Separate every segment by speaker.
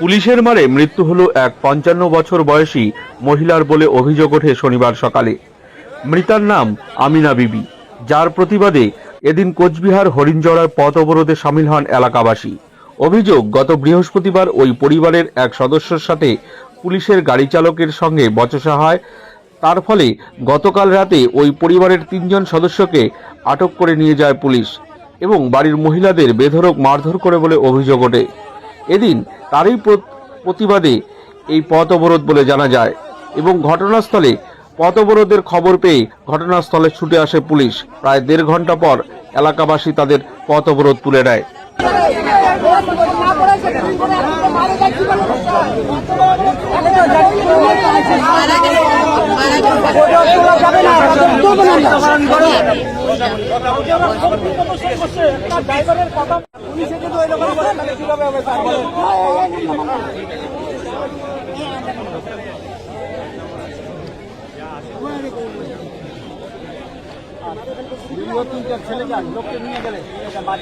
Speaker 1: পুলিশের মারে মৃত্যু হল এক পঞ্চান্ন বছর বয়সী মহিলার বলে অভিযোগ ওঠে শনিবার সকালে। মৃতার নাম আমিনা বিবি, যার প্রতিবাদে এদিন কোচবিহার হরিণজড়ার পথ অবরোধে সামিল হন এলাকাবাসী। অভিযোগ, গত বৃহস্পতিবার ওই পরিবারের এক সদস্যের সাথে পুলিশের গাড়ি চালকের সঙ্গে বচসা হয়। তার ফলে গতকাল রাতে ওই পরিবারের তিনজন সদস্যকে আটক করে নিয়ে যায় পুলিশ এবং বাড়ির মহিলাদের বেধরক মারধর করে বলে অভিযোগ ওঠে। এদিন তারই প্রতিবাদে এই পথ অবরোধ বলে জানা যায় এবং ঘটনাস্থলে পথ অবরোধের খবর পেয়ে ঘটনাস্থলে ছুটে আসে পুলিশ। প্রায় দেড় ঘণ্টা পর এলাকাবাসী তাদের পথ অবরোধ তুলে নেয়।
Speaker 2: যাবে ড্রাইভারের কথা পুলিশে কিন্তু এরকম কীভাবে হবে তিন ছেলে যান লোককে নিয়ে গেলে পাঁচ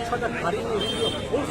Speaker 2: ছটা গাড়ি নিয়ে ফোর্স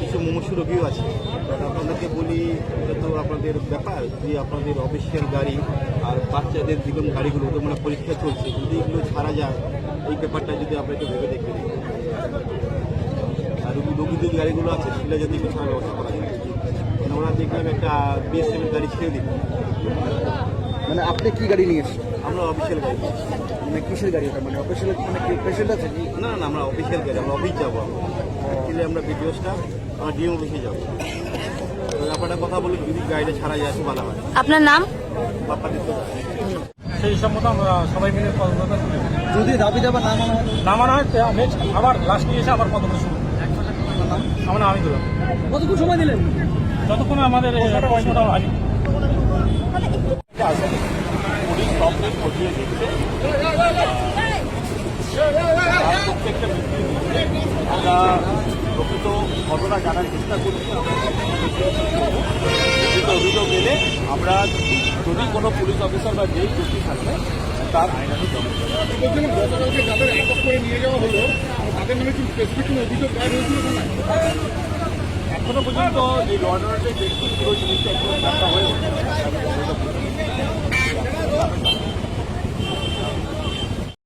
Speaker 3: কিছু মুমূর্ষু রোগীও আছে। আপনাদেরকে বলি এটা তো আপনাদের ব্যাপার যে আপনাদের অফিসিয়াল গাড়ি আর বাচ্চাদের যেগুলো গাড়িগুলো তো মানে পরীক্ষা চলছে। যদি এগুলো ছাড়া যায় এই ব্যাপারটা যদি আপনি একটু ভেবে দেখবেন রোগীদের গাড়িগুলো আছে সেগুলো যদি ছাড়ার ব্যবস্থা করা যায়। মানে ওরা দেখলাম একটা বিএসএফের গাড়ি ছেড়ে দিল
Speaker 4: মানে আপনি কি গাড়ি নিয়ে এসেছেন?
Speaker 3: আমরা অফিসিয়াল গাড়ি
Speaker 4: মানে কিসের গাড়ি ওটা? মানে অফিসিয়াল মানে কি পেশেন্ট আছে কি?
Speaker 3: না না আমরা অফিসিয়াল গাড়ি আমরা অফিস যাব অ্যাকচুয়ালি আমরা বিডিও স্টাফ আমরা ডিএম অফিসে যাব। ব্যাপারটা কথা বলি যদি গাড়িটা ছাড়া যায় খুব ভালো হয়।
Speaker 5: আপনার নাম?
Speaker 3: বাপ্পা
Speaker 2: সেই সম্মত আমরা সবাই মিলে
Speaker 4: যদি দাবি দাবা না মানা হয়?
Speaker 2: না মানা হয় আবার লাস্ট নিয়ে এসে আবার পদক্ষেপ শুরু আমার নাম আমি দিলাম কতক্ষণ সময় দিলেন? যতক্ষণ আমাদের পয়েন্টটা
Speaker 6: আসবে পুলিশ কমপ্লেন দেখছে আর প্রত্যেকটা ব্যক্তি আমরা প্রকৃত ঘটনা জানার চেষ্টা করছি প্রকৃত অভিযোগ এলে আমরা যদি কোনো পুলিশ অফিসার বা যেই দোষী থাকবে তার আইনানুগ ব্যবস্থা। গতকালকে যাদের আটক করে নিয়ে যাওয়া হলো। তাদের নামে কি স্পেসিফিক কোনো অভিযোগ দায়ের হয়েছিল? এখনও পর্যন্ত এই লর্ডারের যে পুরো জিনিসটা